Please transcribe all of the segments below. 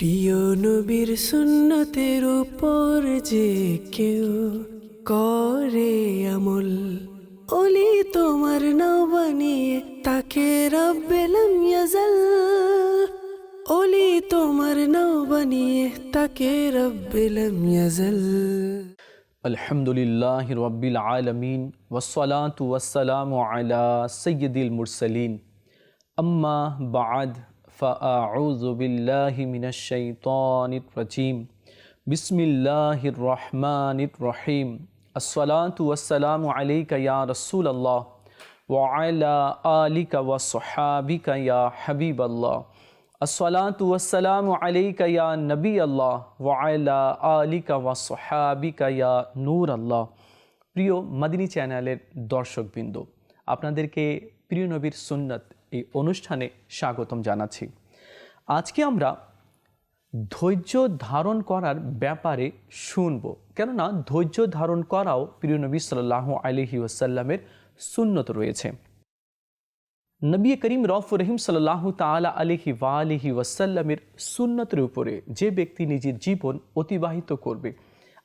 প্রিয় নবীর সুন্নতের উপর যে কেউ করে আমল, অলি তোমার নাও তাকে রব্বেলাম ইয়াজাল। অলি তোমার নাও তাকে রব্বেলাম ইয়াজাল। আলহামদুলিল্লাহ রব্বিল আলমিন ওসলাত ওয়াসালাম আলা সৈয়দুল মুরসালিন। আম্মা বাদ। فأعوذ بالله من الشيطان الرجيم بسم الله الرحمن الرحيم الصلاة والسلام عليك يا رسول الله وعلى آلك وصحابك يا حبيب الله الصلاة والسلام عليك يا نبي الله وعلى آلك وصحابك يا نور الله প্রিয় মাদিনী চ্যানেলের দর্শকবৃন্দ আপনাদেরকে প্রিয় নবীর সুন্নত এই অনুষ্ঠানে স্বাগতম জানাচ্ছি। আজকে আমরা ধৈর্য ধারণ করার ব্যাপারে শুনব। কেননা ধৈর্য ধারণ করাও প্রিয় নবী সাল্লাহ আলহি ওসাল্লামের সুন্নত রয়েছে। নবী করিম রফ রহিম সাল্লাহ তালা আলহি ওয়ালিহি ওয়াসাল্লামের সুন্নতের উপরে যে ব্যক্তি নিজের জীবন অতিবাহিত করবে,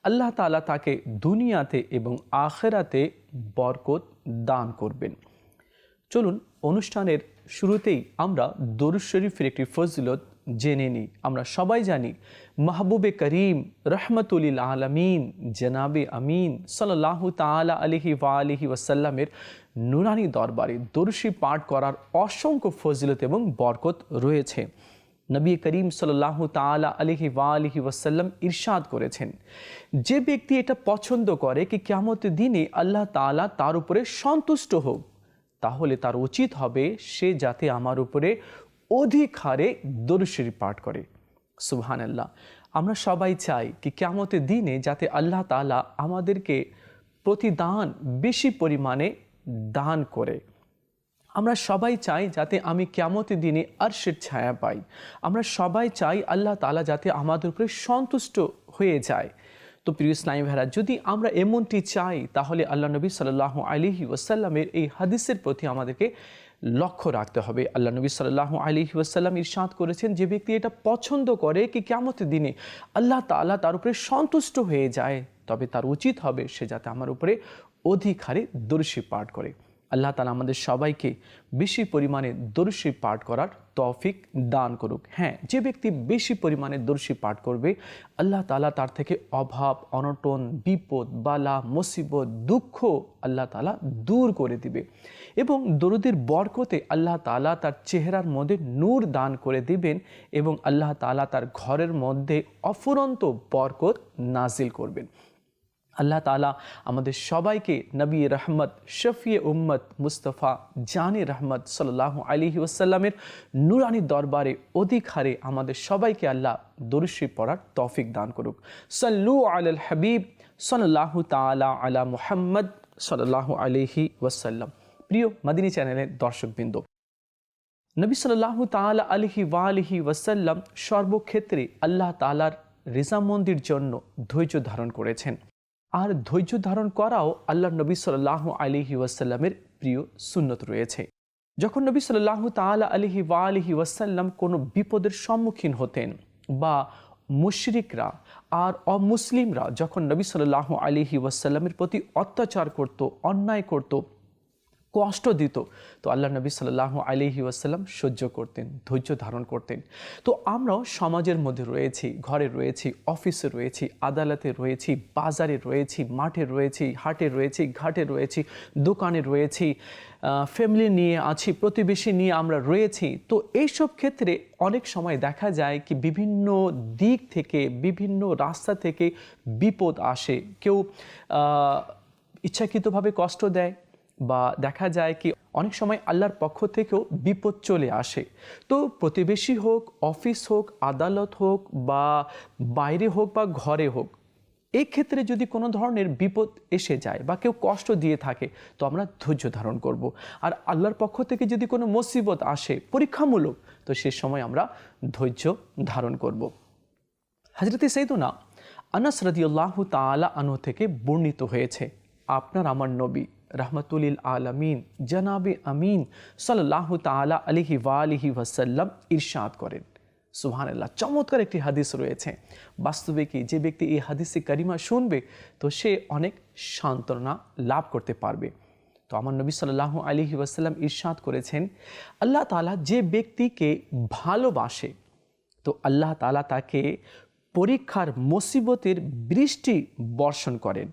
আল্লাহ তালা তাকে দুনিয়াতে এবং আখেরাতে বরকত দান করবেন। চলুন অনুষ্ঠানের শুরুতেই আমরা দরুদ শরীফের একটি ফজিলত জেনে নিই। আমরা সবাই জানি, মাহবুবে করিম রহমতুলিল আলমিন, জনাবে আমিন সাল্লাহ তালা আলহি ওয়ালিহি ওয়াসাল্লামের নুরানি দরবারে দর্শী পাঠ করার অসংখ্য ফজিলত এবং বরকত রয়েছে। নবী করিম সাল্লাহ তালা আলহি ওয়ালিহি ওয়াসাল্লাম ইরশাদ করেছেন, যে ব্যক্তি এটা পছন্দ করে কি কেমতের দিনে আল্লাহ তালা তার উপরে সন্তুষ্ট হোক? তাহলে তার উচিত হবে সে যাতে আমার উপরে অধিক হারে দরুশরী পাঠ করে। সুবহান আল্লাহ আমরা সবাই চাই কি কেমতের দিনে যাতে আল্লাহ তালা আমাদেরকে প্রতিদান বেশি পরিমাণে দান করে। আমরা সবাই চাই যাতে আমি কেমতের দিনে আরশের ছায়া পাই। আমরা সবাই চাই আল্লাহ তালা যাতে আমাদের উপরে সন্তুষ্ট হয়ে যায়। তো প্রিয় ইসলামী ভাইরা, যদি আমরা এমনটি চাই, তাহলে আল্লাহ নবী সাল্লাহ আলিহি ওয়াসাল্লামের এই হাদিসের প্রতি আমাদেরকে লক্ষ্য রাখতে হবে। আল্লাহ নবী সাল্লাহ আলী ওয়াসাল্লাম ইরশাদ করেছেন, যে ব্যক্তি এটা পছন্দ করে কি কেমত দিনে আল্লাহ তালা তার উপরে সন্তুষ্ট হয়ে যায়, তবে তার উচিত হবে সে যাতে আমার উপরে অধিক হারে দর্শী পাঠ করে। আল্লাহ তালা আমাদের সবাইকে বেশি পরিমাণে দর্শী পাঠ করার তৌফিক দান করুক। হ্যাঁ যে ব্যক্তি বেশি পরিমাণে দর্শী পাঠ করবে, আল্লাহ তালা তার থেকে অভাব, অনটন, বিপদ, বালা, মুসিবত, দুঃখ আল্লাহ তালা দূর করে দিবে এবং দরুদের বরকতে আল্লাহ তালা তার চেহারার মধ্যে নূর দান করে দিবেন এবং আল্লাহ তালা তার ঘরের মধ্যে অফুরন্ত বরকত নাজিল করবেন। আল্লাহ তালা আমাদের সবাইকে নবী রহমত শফিয়ে উম্মত মুস্তফা জানে রহমত সাল্লাহ আলিহি ওসাল্লামের নুরানি দরবারে অধিক হারে আমাদের সবাইকে আল্লাহ দরুশি পড়ার তৌফিক দান করুক। সাল্লু আল হাবিব সাল্লাহ তালা আলা মুহাম্মদ সাল্লাহ আলিহি ওয়াসাল্লাম। প্রিয় মাদিনী চ্যানেলের দর্শকবৃন্দ, নবী সাল্লাহ তালা আলহি ওয়ালিহি ওয়াসাল্লাম সর্বক্ষেত্রে আল্লাহ তালার রেজামন্দির জন্য ধৈর্য ধারণ করেছেন। আর ধৈর্য ধারণ করাও আল্লাহ নবী সাল্লাহ আলিহি ওয়াসাল্লামের প্রিয় সুন্নত রয়েছে। যখন নবী সাল্লাহ তালা আলিহি ওয়া আলিহি ওয়াসাল্লাম কোনো বিপদের সম্মুখীন হতেন বা মুশরিকরা আর অমুসলিমরা যখন নবী সাল্লাহ আলিহি ওয়াসাল্লামের প্রতি অত্যাচার করত, অন্যায় করত কষ্ট দিত। তো আল্লাহ নবী সাল্লাহ আলিহি ওয়াসাল্লাম সহ্য করতেন, ধৈর্য ধারণ করতেন। তো আমরাও সমাজের মধ্যে রয়েছি, ঘরে রয়েছি, অফিসে রয়েছি, আদালতে রয়েছি, বাজারে রয়েছি, মাঠে রয়েছি, হাটে রয়েছি, ঘাটে রয়েছি, দোকানে রয়েছি ফ্যামিলি নিয়ে আছি, প্রতিবেশী নিয়ে আমরা রয়েছি। তো এইসব ক্ষেত্রে অনেক সময় দেখা যায় কি বিভিন্ন দিক থেকে, বিভিন্ন রাস্তা থেকে বিপদ আসে। কেউ ইচ্ছাকৃতভাবে কষ্ট দেয় বা দেখা যায় কি অনেক সময় আল্লাহর পক্ষ থেকেও বিপদ চলে আসে তো প্রতিবেশী হোক, অফিস হোক, আদালত হোক বা বাইরে হোক বা ঘরে হোক, এই ক্ষেত্রে যদি কোনো ধরনের বিপদ এসে যায় বা কেউ কষ্ট দিয়ে থাকে, তো আমরা ধৈর্য ধারণ করব। আর আল্লাহর পক্ষ থেকে যদি কোনো মুসিবত আসে, পরীক্ষামূলক, তো সে সময় আমরা ধৈর্য ধারণ করব। হাজরতে সেইদুনা আনাস রদিউল্লাহ তালা আনু থেকে বর্ণিত হয়েছে, আপনার আমার নবী রহমতুলিল আলমিন, জনাবে আমিন সাল্লাহ তালা আলিহি ওয়ালিহি ওয়াসাল্লাম ইরশাদ করেন। সুবহানাল্লাহ, চমৎকার একটি হাদিস রয়েছে। বাস্তবে কি যে ব্যক্তি এই হাদিসে কারিমা শুনবে, তো সে অনেক সান্ত্বনা লাভ করতে পারবে। তো আমার নবী সাল্লাহ আলী ওয়াসাল্লাম ইরশাদ করেছেন, আল্লাহ তাআলা যে ব্যক্তিকে ভালোবাসে, তো আল্লাহ তালা তাকে পরীক্ষার মুসিবতের বৃষ্টি বর্ষণ করেন।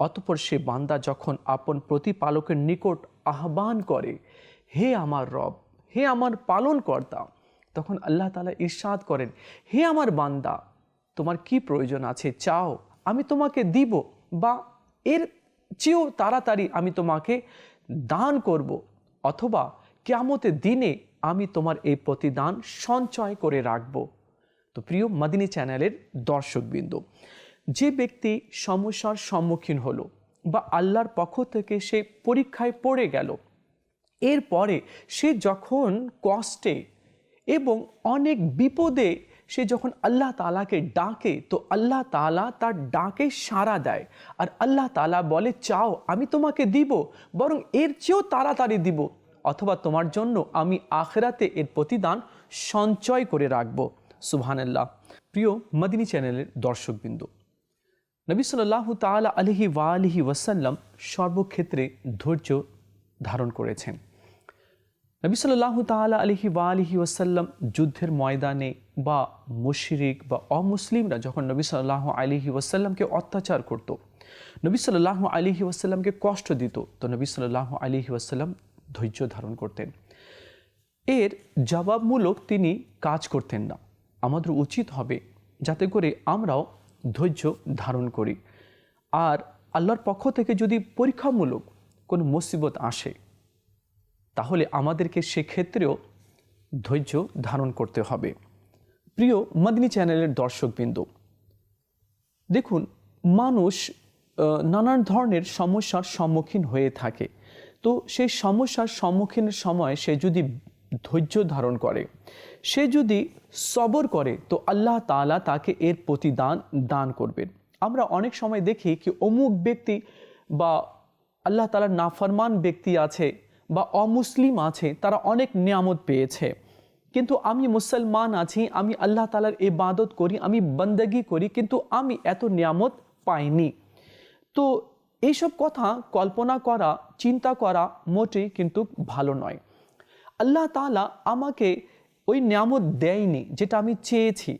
অতপর সে বান্দা যখন আপন প্রতিপালকের নিকট আহ্বান করে, হে আমার রব, হে আমার পালনকর্তা, তখন আল্লাহ তালা ইরশাদ করেন, হে আমার বান্দা, তোমার কি প্রয়োজন আছে? চাও, আমি তোমাকে দিব বা এর চেয়েও তাড়াতাড়ি আমি তোমাকে দান করব। অথবা কেয়ামতের দিনে আমি তোমার এই প্রতিদান সঞ্চয় করে রাখব। তো প্রিয় মাদিনী চ্যানেলের দর্শকবৃন্দ যে ব্যক্তি সমস্যার সম্মুখীন হলো বা আল্লাহর পক্ষ থেকে সে পরীক্ষায় পড়ে গেল, এরপরে সে যখন কষ্টে এবং অনেক বিপদে সে যখন আল্লাহ তালাকে ডাকে, তো আল্লাহ তালা তার ডাকে সাড়া দেয়। আর আল্লাহ তালা বলে, চাও, আমি তোমাকে দিব, বরং এর চেয়েও তাড়াতাড়ি দিব, অথবা তোমার জন্য আমি আখেরাতে এর প্রতিদান সঞ্চয় করে রাখব। সুবহানাল্লাহ। প্রিয় মদিনী চ্যানেলের দর্শকবৃন্দ নবী সাল্লাহ তালা আলহি ওয়া আলহি ওয়াসাল্লাম সর্বক্ষেত্রে ধৈর্য ধারণ করেছেন। নবী সাল্লাহ তালা আলহি ওয়া আলহি ওয়াসাল্লাম যুদ্ধের ময়দানে বা মুশরিক বা অমুসলিমরা যখন নবী সাল্লাহ আলহি ওয়াসাল্লামকে অত্যাচার করত, নবী সাল্লাহ আলহি ওয়াসাল্লামকে কষ্ট দিত, তো নবী সাল্লাহ আলহি ওয়াসাল্লাম ধৈর্য ধারণ করতেন। এর জবাবমূলক তিনি কাজ করতেন না। আমাদের উচিত হবে যাতে করে আমরাও ধৈর্য ধারণ করি। আর আল্লাহর পক্ষ থেকে যদি পরীক্ষামূলক কোনো মুসিবত আসে, তাহলে আমাদেরকে সেক্ষেত্রেও ধৈর্য ধারণ করতে হবে। প্রিয় মাদিনী চ্যানেলের দর্শকবৃন্দ, দেখুন, মানুষ নানান ধরনের সমস্যার সম্মুখীন হয়ে থাকে। তো সেই সমস্যার সম্মুখীনের সময় সে যদি ধৈর্য ধারণ করে। সে যদি সবর করে, তো আল্লাহ তাআলা তাকে এর প্রতিদান দান করবেন। আমরা অনেক সময় দেখি কি অমুক ব্যক্তি বা আল্লাহ তাআলার নাফরমান ব্যক্তি আছে বা অমুসলিম আছে, তারা অনেক নিয়ামত পেয়েছে। কিন্তু আমি মুসলমান আছি, আমি আল্লাহ তালার ইবাদত করি, আমি বন্দগি করি, কিন্তু আমি এত নিয়ামত পাইনি। তো এইসব কথা কল্পনা করা, চিন্তা করা মোটেই কিন্তু ভালো নয়। আল্লাহ তালা আমাকে ওই নিয়ামত দেয়নি যেটা আমি চেয়েছি।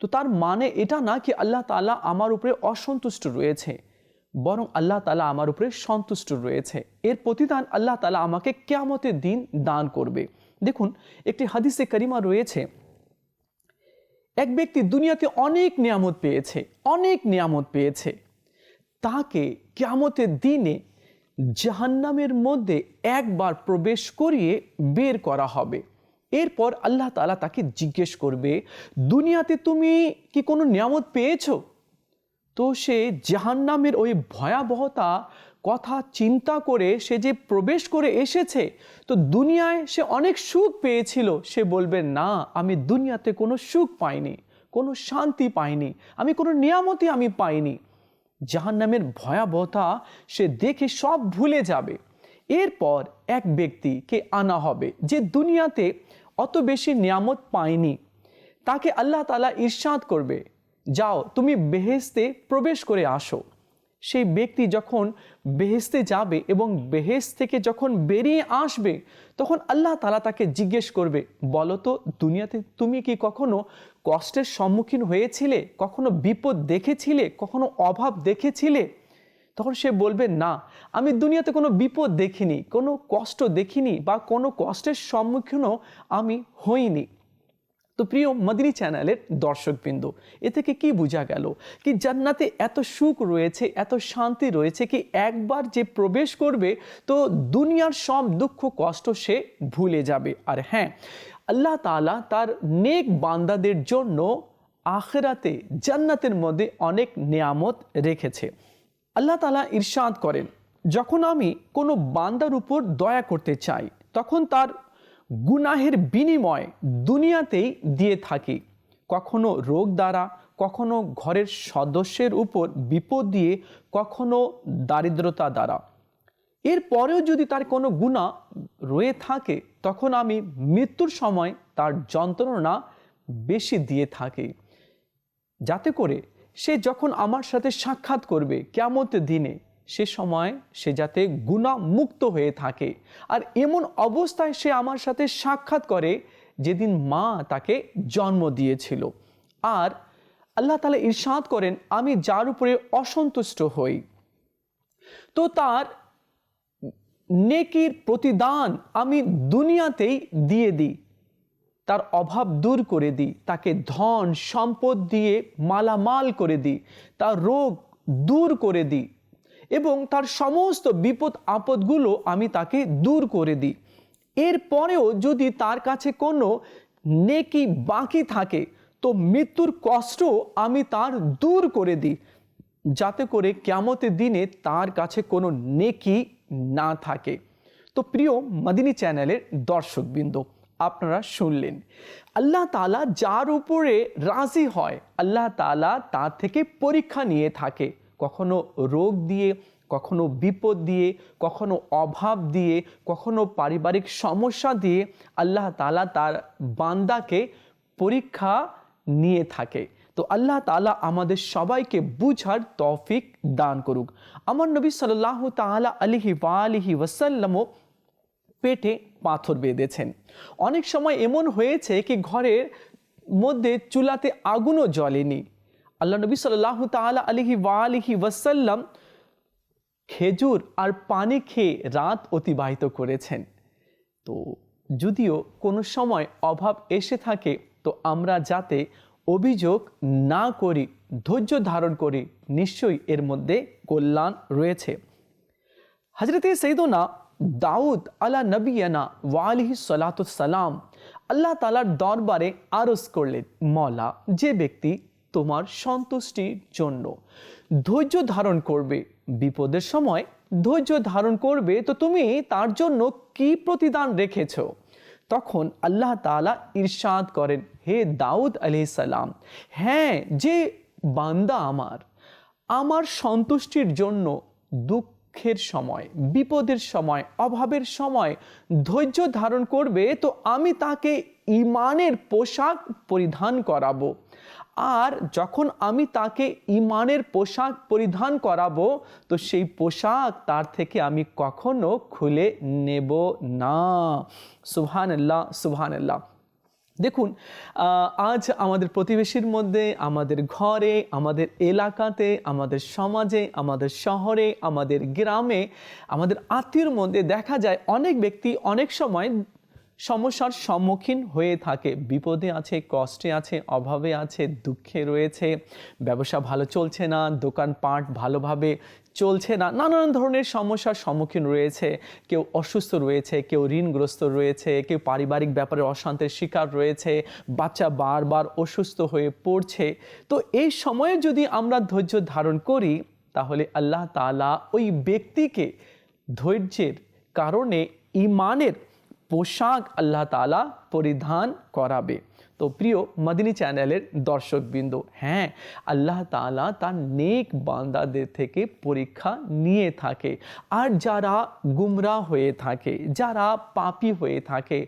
তো তার মানে এটা না কি আল্লাহ তাআলা আমার উপরে অসন্তুষ্ট রয়েছে, বরং আল্লাহ তালা আমার উপরে সন্তুষ্ট রয়েছে। এর প্রতিদান আল্লাহ তালা আমাকে কেয়ামতের দিন দান করবে। দেখুন, একটি হাদিসে করিমা রয়েছে, এক ব্যক্তি দুনিয়াতে অনেক নিয়ামত পেয়েছে, অনেক নিয়ামত পেয়েছে। তাকে কেয়ামতের দিনে জাহান্নামের মধ্যে একবার প্রবেশ করিয়ে বের করা হবে। এরপর আল্লাহ তাআলা তাকে জিজ্ঞেস করবে, দুনিয়াতে তুমি কি কোনো নিয়ামত পেয়েছ? তো সে জাহান্নামের ওই ভয়াবহতা কথা চিন্তা করে সে যে প্রবেশ করে এসেছে, তো দুনিয়ায় সে অনেক সুখ পেয়েছিল। সে বলবে, না, আমি দুনিয়াতে কোনো সুখ পাইনি, কোনো শান্তি পাইনি, আমি কোনো নিয়ামতই আমি পাইনি। জাহান্নামের ভয়াবহতা সে দেখে সব ভুলে যাবে। এরপর এক ব্যক্তিকে আনা হবে যে দুনিয়াতে অত বেশি নিয়ামত পায়নি। তাকে আল্লাহ তাআলা ঈর্ষাদ করবে। যাও, তুমি বেহেস্তে প্রবেশ করে আসো। সেই ব্যক্তি যখন বেহেস্তে যাবে এবং বেহেস থেকে যখন বেরিয়ে আসবে, তখন আল্লাহ তালা তাকে জিজ্ঞেস করবে, বলো তো, দুনিয়াতে তুমি কি কখনো কষ্টের সম্মুখীন হয়েছিলে? কখনো বিপদ দেখেছিলে? কখনো অভাব দেখেছিলে? তখন সে বলবে, না, আমি দুনিয়াতে কোনো বিপদ দেখিনি, কোনো কষ্ট দেখিনি বা কোনো কষ্টের সম্মুখীনও আমি হইনি। তো প্রিয় মদিনী চ্যানেলের দর্শকবৃন্দ, এ থেকে কি বোঝা গেল কি জান্নাতে এত সুখ রয়েছে, এত শান্তি রয়েছে কি একবার যে প্রবেশ করবে, তো দুনিয়ার সব দুঃখ কষ্ট সে ভুলে যাবে। আর হ্যাঁ আল্লাহ তাআলা তার নেক বান্দাদের জন্য আখেরাতে জান্নাতের মধ্যে অনেক নিয়ামত রেখেছে। আল্লাহ তালা ইরশাদ করেন, যখন আমি কোনো বান্দার উপর দয়া করতে চাই, তখন তার গুনাহের বিনিময় দুনিয়াতেই দিয়ে থাকি। কখনো রোগ দ্বারা, কখনো ঘরের সদস্যের উপর বিপদ দিয়ে, কখনো দারিদ্রতা দ্বারা। এরপরেও যদি তার কোনো গুণা রয়ে থাকে, তখন আমি মৃত্যুর সময় তার যন্ত্রণা বেশি দিয়ে থাকি। যাতে করে সে যখন আমার সাথে সাক্ষাৎ করবে কেমতের দিনে সে সময় সে যাতে গুণা মুক্ত হয়ে থাকে। আর এমন অবস্থায় সে আমার সাথে সাক্ষাৎ করে যেদিন মা তাকে জন্ম দিয়েছিল। আর আল্লাহ তালা ইরশাদ করেন, আমি যার উপরে অসন্তুষ্ট হই। তো তার নেকির প্রতিদান আমি দুনিয়াতেই দিয়ে দিই। তার অভাব দূর করে দিই। তাকে ধন, সম্পদ দিয়ে মালামাল করে দিই। তার রোগ দূর করে দিই। এবং তার সমস্ত বিপদ আপদগুলো আমি তাকে দূর করে দিই। এরপরেও যদি তার কাছে কোনো নেকি বাকি থাকে, তো মৃত্যুর কষ্ট আমি তার দূর করে দিই। যাতে করে কেমতের দিনে তার কাছে কোনো নেকি না থাকে। তো প্রিয় মাদিনী চ্যানেলের দর্শকবৃন্দ, আপনারা শুনলেন, আল্লাহ তালা যার উপরে রাজি হয়, আল্লাহ তালা তার থেকে পরীক্ষা নিয়ে থাকে। কখনো রোগ দিয়ে, কখনো বিপদ দিয়ে, কখনো অভাব দিয়ে, কখনো পারিবারিক সমস্যা দিয়ে আল্লাহ তালা তার বান্দাকে পরীক্ষা নিয়ে থাকে। তো আল্লাহ তালা আমাদের সবাইকে বুঝার তৌফিক দান করুক। আমার নবী সাল্লাহ তালা আলিহি ওয়ালিহি ওয়াসাল্লামও পেটে পাথর বেঁধেছেন। অনেক সময় এমন হয়েছে কি ঘরের মধ্যে চুলাতে আগুনও জ্বলেনি। আল্লাহ নবী সাল্লাহ তালা আলিহি ওয়ালিহি ওয়াসাল্লাম খেজুর আর পানি খেয়ে রাত অতিবাহিত করেছেন। তো যদিও কোনো সময় অভাব এসে থাকে, তো আমরা যাতে অভিযোগ না করি, ধৈর্য ধারণ করি, নিশ্চয়ই এর মধ্যে কল্যাণ রয়েছে। হজরতে সৈদনা দাউদ আলা নবিয়ানা ওয়ালিহি সালাম আল্লাহ তালার দরবারে আরজ করলেন মলা যে ব্যক্তি তোমার সন্তুষ্টির জন্য। ধৈর্য ধারণ করবে বিপদের সময়। ধৈর্য ধারণ করবে, তো তুমি তার জন্য কি প্রতিদান রেখেছ? তখন আল্লাহ তালা ইরশাদ করেন, হে দাউদ আলি সালাম হ্যাঁ যে বান্দা আমার আমার সন্তুষ্টির জন্য দুঃখের সময়, বিপদের সময়, অভাবের সময় ধৈর্য ধারণ করবে, তো আমি তাকে ইমানের পোশাক পরিধান করাবো। আর যখন আমি তাকে ইমানের পোশাক পরিধান করাবো, তো সেই পোশাক তার থেকে আমি কখনো খুলে নেব না। সুবহান আল্লাহ সুবহান আল্লাহ দেখুন আজ আমাদের প্রতিবেশীর মধ্যে, আমাদের ঘরে, আমাদের এলাকাতে, আমাদের সমাজে, আমাদের শহরে, আমাদের গ্রামে, আমাদের আত্মীয়র মধ্যে দেখা যায় অনেক ব্যক্তি অনেক সময় সমস্যার সম্মুখীন হয়ে থাকে। বিপদে আছে, কষ্টে আছে, অভাবে আছে, দুঃখে রয়েছে, ব্যবসা ভালো চলছে না, দোকানপাট ভালোভাবে চলছে না। নানান ধরনের সমস্যার সম্মুখীন রয়েছে। কেউ অসুস্থ রয়েছে, কেউ ঋণগ্রস্ত রয়েছে, কেউ পারিবারিক ব্যাপারে অশান্তির শিকার রয়েছে, বাচ্চা বারবার অসুস্থ হয়ে পড়ছে। তো এই সময়ে যদি আমরা ধৈর্য ধারণ করি, তাহলে আল্লাহ তালা ওই ব্যক্তিকে ধৈর্যের কারণে ইমানের পোশাক আল্লাহ তালা পরিধান করাবে। তো প্রিয় মদিনী চ্যানেলের দর্শকবৃন্দ হ্যাঁ আল্লাহ তালা তার নেক বান্দাদের থেকে পরীক্ষা নিয়ে থাকে। আর যারা গুমরা হয়ে থাকে, যারা পাপি হয়ে থাকে,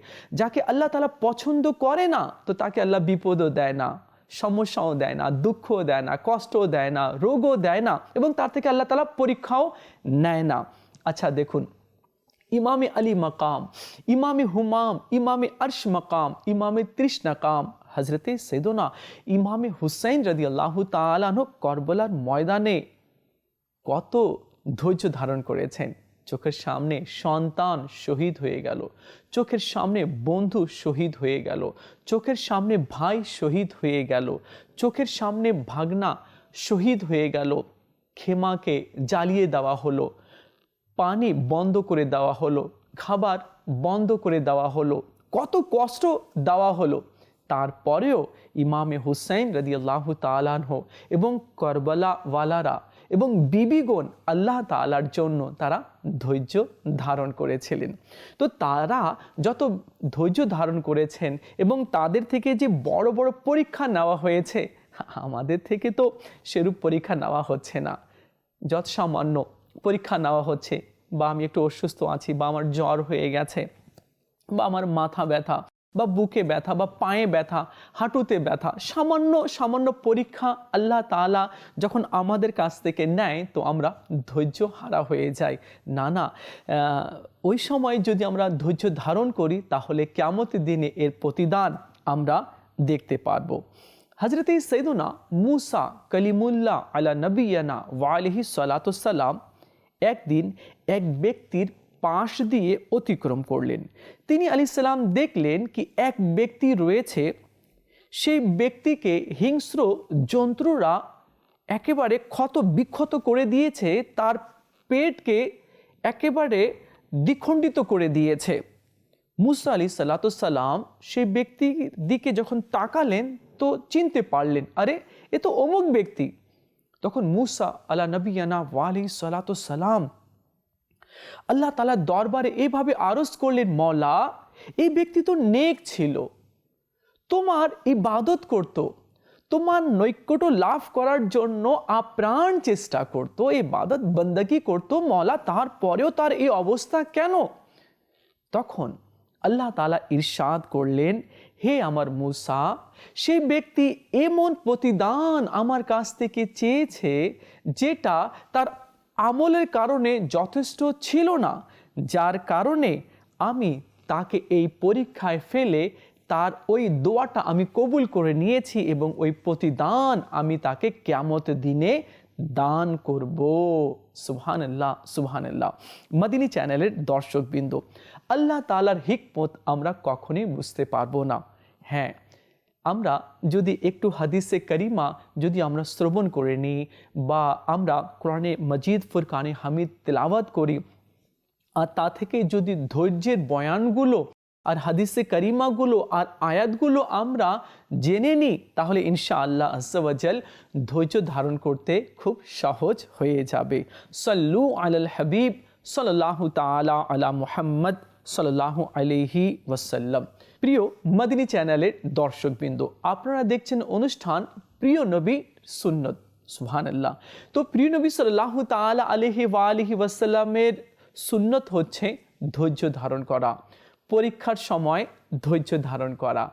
যাকে আল্লাহ তালা পছন্দ করে না, তো তাকে আল্লাহ বিপদও দেয় না, সমস্যাও দেয় না, দুঃখও দেয় না, কষ্টও দেয় না, রোগও দেয় না এবং তার থেকে আল্লাহ তালা পরীক্ষাও নেয় না। আচ্ছা দেখুন ইমামে আলী মকাম, ইমামে হুমাম, ইমামে আরশ মকাম, ইমামে তৃষ্ণাকাম হজরতে সৈদনা ইমামে হুসাইন রদি আল্লাহ তালানো করবলার ময়দানে কত ধৈর্য ধারণ করেছেন। চোখের সামনে সন্তান শহীদ হয়ে গেল, চোখের সামনে বন্ধু শহীদ হয়ে গেল, চোখের সামনে ভাই শহীদ হয়ে গেল, চোখের সামনে ভাগনা শহীদ হয়ে গেল খেমাকে জ্বালিয়ে দেওয়া হলো। পানি বন্ধ করে দেওয়া হলো, খাবার বন্ধ করে দেওয়া হলো, কত কষ্ট দেওয়া হলো। তারপরেও ইমামে হুসাইন রদি আল্লাহ তালানহ এবং করবলাওয়ালারা এবং বিবিগণ আল্লাহ তালার জন্য তারা ধৈর্য ধারণ করেছিলেন। তো তারা যত ধৈর্য ধারণ করেছেন এবং তাদের থেকে যে বড় বড় পরীক্ষা নেওয়া হয়েছে, আমাদের থেকে তো সেরূপ পরীক্ষা নেওয়া হচ্ছে না। যত সামান্য পরীক্ষা নেওয়া হচ্ছে, বা আমি একটু অসুস্থ আছি, বা আমার জ্বর হয়ে গেছে, বা আমার মাথা ব্যথা, বা বুকে ব্যথা, বা পায়ে ব্যথা, হাঁটুতে ব্যথা, সামান্য সামান্য পরীক্ষা আল্লাহ তাআলা যখন আমাদের কাছ থেকে নেয়, তো আমরা ধৈর্য হারা হয়ে যাই। না না ওই সময় যদি আমরা ধৈর্য ধারণ করি, তাহলে কেমতের দিনে এর প্রতিদান আমরা দেখতে পারব। হজরত সৈদুনা মুসা কলিমুল্লাহ আলা নবিয়ানা ওয়ালিহি সালাতাম একদিন এক ব্যক্তির পাশ দিয়ে অতিক্রম করলেন। তিনি আলি সাল্লাম দেখলেন কি এক ব্যক্তি রয়েছে। সেই ব্যক্তিকে হিংস্র জন্তুরা একেবারে ক্ষত বিক্ষত করে দিয়েছে, তার পেটকে একেবারে দ্বিখণ্ডিত করে দিয়েছে। মুসা আলি সাল্লাতুসাল্লাম সেই ব্যক্তির দিকে যখন তাকালেন তো চিনতে পারলেন, আরে এ তো অমুক ব্যক্তি। তখন মুসা আলা নবিয়ানা ওয়ালি সালাতুসাল্লাম আল্লাহ তালা দরবারে এইভাবে আরজ করলেন মলা এই ব্যক্তি তো নেক ছিল। তোমার ইবাদত করত। তোমার নৈকট্য লাভ করার জন্য আপ্রাণ চেষ্টা করত বাদত বন্দগি করত মলা তারপরেও তার এই অবস্থা কেন? তখন আল্লাহ তালা ইরশাদ করলেন হে আমার মুসা সেই ব্যক্তি এমন প্রতিদান আমার কাছ থেকে চেয়েছে যেটা তার আমলের কারণে যথেষ্ট ছিল না, যার কারণে আমি তাকে এই পরীক্ষায় ফেলে তার ওই দোয়াটা আমি কবুল করে নিয়েছি এবং ওই প্রতিদান আমি তাকে কেমত দিনে দান করব। সুবহানাল্লাহ সুবহানাল্লাহ। মদিনী চ্যানেলের দর্শকবৃন্দ, আল্লাহ তালার হিকমত আমরা কখনই বুঝতে পারব না। হ্যাঁ আমরা যদি একটু হাদিসে করিমা যদি আমরা শ্রবণ করে নিই বা আমরা কোরআনে মজিদ, ফুরকানে হামিদ তেলাওয়াত করি, আর তা থেকে যদি ধৈর্যের বয়ানগুলো আর হাদিসে করিমাগুলো আর আয়াতগুলো আমরা জেনে নিই, তাহলে ইনশা আল্লাহ আসাল ধৈর্য ধারণ করতে খুব সহজ হয়ে যাবে। সল্লু আলাল হাবিব সাল্লাহ তালা আলা মুহাম্মদ সাল্লাহ আলহি ওয়াসাল্লাম। প্রিয় মদিনী চ্যানেলের দর্শকবৃন্দ, আপনারা দেখছেন অনুষ্ঠান প্রিয় নবী সুন্নত সুহান আল্লাহ তো প্রিয় নবী সাল্লাহ তালা আলহি ওয়ালিহি ওয়াসাল্লামের সুন্নত হচ্ছে ধৈর্য ধারণ করা। পরীক্ষার সময় ধৈর্য ধারণ করা।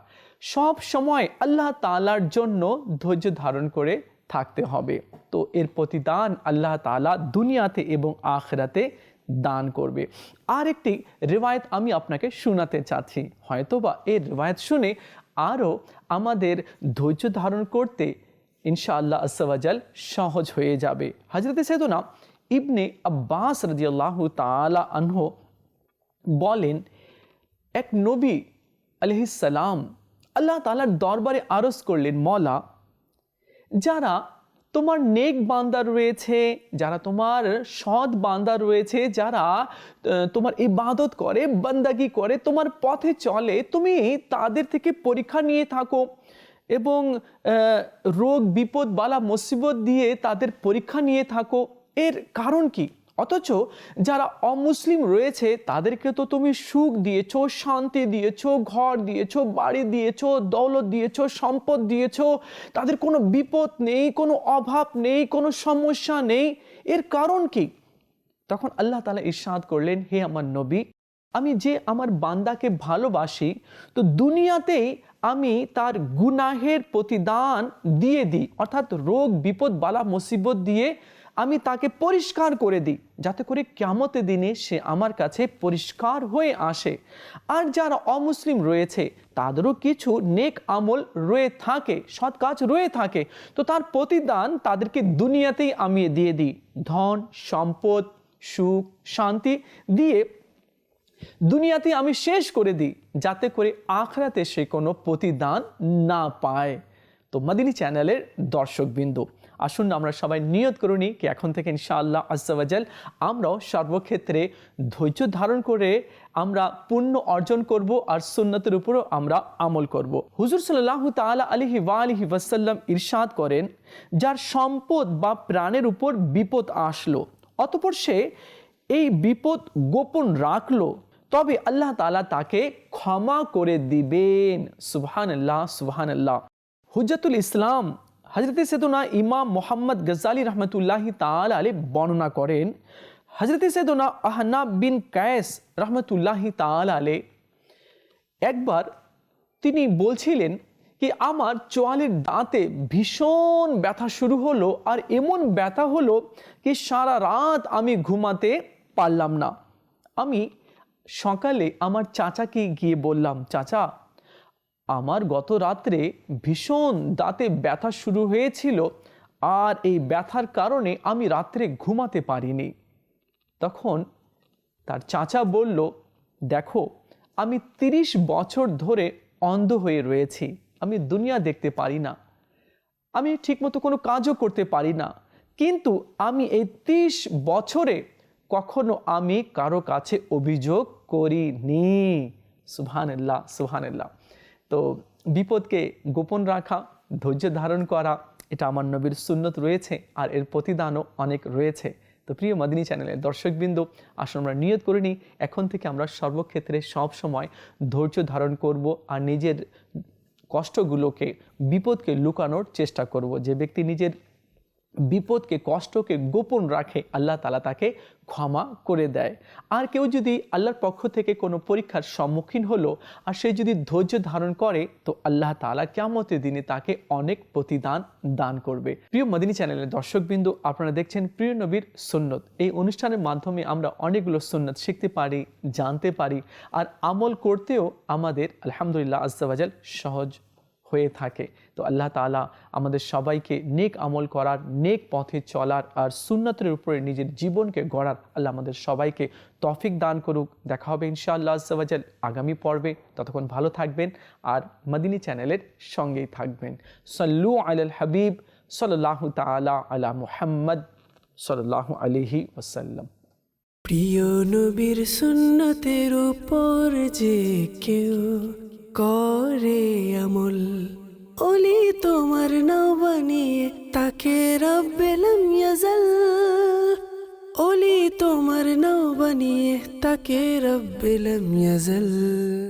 সব সময় আল্লাহ তালার জন্য ধৈর্য ধারণ করে থাকতে হবে। তো এর প্রতিদান আল্লাহ তালা দুনিয়াতে এবং আখরাতে দান করবে। আর একটি রেওয়ায়ত আমি আপনাকে শোনাতে চাচ্ছি। হয়তোবা এই রেওয়ায়ত শুনে আরও আমাদের ধৈর্য ধারণ করতে ইনশাআল্লাহ আসাওয়াজাল সহজ হয়ে যাবে। হাজরতে সেদনা ইবনে আব্বাস রাজিয়াল্লাহ তালা আনহ বলেন এক নবী আলহিসাল্লাম আল্লাহ তালার দরবারে আরজ করলেন মলা যারা তোমার নেক বান্দা রয়েছে, যারা তোমার সৎ বান্দা রয়েছে, যারা তোমার ইবাদত করে, বান্দাগি করে, তোমার পথে চলে, তুমি তাদের থেকে পরীক্ষা নিয়ে থাকো এবং রোগ, বিপদ, বালা, মুসিবত দিয়ে তাদের পরীক্ষা নিয়ে থাকো। এর কারণ কি? অথচ যারা অমুসলিম রয়েছে, তাদেরকে তো তুমি সুখ দিয়েছ, শান্তি দিয়েছ, ঘর দিয়েছ, বাড়ি দিয়েছ, দৌলত দিয়েছ, সম্পদ দিয়েছ। তাদের কোনো বিপদ নেই, কোনো অভাব নেই, কোনো সমস্যা নেই। এর কারণ কি? তখন আল্লাহ তালা ইরশাদ করলেন, হে আমার নবী, আমি যে আমার বান্দাকে ভালোবাসি, তো দুনিয়াতেই আমি তার গুনাহের প্রতিদান দিয়ে দিই। অর্থাৎ রোগ, বিপদ, বালা, মুসিবত দিয়ে আমি তাকে পরিষ্কার করে দিই, যাতে করে কেমতে দিনে সে আমার কাছে পরিষ্কার হয়ে আসে। আর যারা অমুসলিম রয়েছে, তাদেরও কিছু নেক আমল রয়ে থাকে, সৎ কাজ রয়ে থাকে। তো তার প্রতিদান তাদেরকে দুনিয়াতেই আমি দিয়ে দিই। ধন, সম্পদ, সুখ, শান্তি দিয়ে দুনিয়াতে আমি শেষ করে দিই, যাতে করে আখড়াতে সে কোনো প্রতিদান না পায়। তো মাদিনী চ্যানেলের দর্শকবৃন্দ আসুন আমরা সবাই নিয়ত করে নিই কি এখন থেকে ইনশাআল্লাহ আজাল আমরাও সর্বক্ষেত্রে ধৈর্য ধারণ করে আমরা পুণ্য অর্জন করব আর সুন্নতের উপরও আমরা আমল করব। হুজুর সাল্লাহ তালা আলহি ওয়ালিহি ওয়াসাল্লাম ইরশাদ করেন, যার সম্পদ বা প্রাণের উপর বিপদ আসলো, অতপর সে এই বিপদ গোপন রাখল, তবে আল্লাহ তালা তাকে ক্ষমা করে দিবেন। সুবহান আল্লাহ সুবহান আল্লাহ হুজাতুল ইসলাম হজরত সেদুনা ইমাম মোহাম্মদ গজালি রহমতুল্লাহি তাল আলী বর্ণনা করেন হজরত সেদুনা আহনা বিন ক্যাস রহমতুল্লাহি তাল আলে একবার তিনি বলছিলেন কি আমার চোয়ালের দাঁতে ভীষণ ব্যথা শুরু হলো আর এমন ব্যথা হলো কি সারা রাত আমি ঘুমাতে পারলাম না। আমি সকালে আমার চাচাকে গিয়ে বললাম, চাচা আমার গত রাত্রে ভীষণ দাঁতে ব্যথা শুরু হয়েছিল আর এই ব্যথার কারণে আমি রাত্রে ঘুমাতে পারিনি। তখন তার চাচা বলল, দেখো, আমি তিরিশ বছর ধরে অন্ধ হয়ে রয়েছি, আমি দুনিয়া দেখতে পারি না। আমি ঠিকমতো কোনো কাজও করতে পারি না, কিন্তু আমি এই তিরিশ বছরে কখনো আমি কারও কাছে অভিযোগ করিনি। সুবহানাল্লাহ সুবহানাল্লাহ। তো বিপদকে গোপন রাখা, ধৈর্য ধারণ করা, এটা আমার নবীর সুন্নত রয়েছে আর এর প্রতিদানও অনেক রয়েছে। তো প্রিয় মাদিনী চ্যানেলের দর্শকবৃন্দ আসলে আমরা নিয়ত করে নিই, এখন থেকে আমরা সর্বক্ষেত্রে সব সময় ধৈর্য ধারণ করব আর নিজের কষ্টগুলোকে, বিপদকে লুকানোর চেষ্টা করব। যে ব্যক্তি নিজের বিপদকে, কষ্টকে গোপন রাখে, আল্লাহ তালা তাকে ক্ষমা করে দেয়। আর কেউ যদি আল্লাহর পক্ষ থেকে কোনো পরীক্ষার সম্মুখীন হলো, আর সে যদি ধৈর্য ধারণ করে, তো আল্লাহ তালা কেমতের দিনে তাকে অনেক প্রতিদান দান করবে। প্রিয় মদিনী চ্যানেলের দর্শকবিন্দু, আপনারা দেখছেন প্রিয় নবীর সুন্নত। এই অনুষ্ঠানের মাধ্যমে আমরা অনেকগুলো সুন্নত শিখতে পারি, জানতে পারি, আর আমল করতেও আমাদের আলহামদুলিল্লাহ আজ্জাবাজাল সহজ হয়ে থাকে। তো আল্লাহ তাআলা আমাদের সবাইকে নেক আমল করার, নেক পথে চলার আর সুন্নতের উপরে নিজের জীবনকে গড়ার আল্লাহ আমাদের সবাইকে তফিক দান করুক। দেখা হবে ইনশাআল্লাহ আজ্জাবাজাল আগামী পর্বে ততক্ষণ ভালো থাকবেন আর মদিনী চ্যানেলের সঙ্গেই থাকবেন। সাল্লু আলাল হাবিব, সাল্লাল্লাহু তাআলা আলা মুহাম্মদ, সাল্লাল্লাহু আলাইহি ওসাল্লাম প্রিয় নবীর সুন্নতের উপর যে কেউ করে আমল। অলি তোমার নাও বানিয়ে তাকে রব্বেলাম ইয়াজাল। অলি তোমার নাও বানিয়ে তাকে রব্বেলাম ইয়াজাল।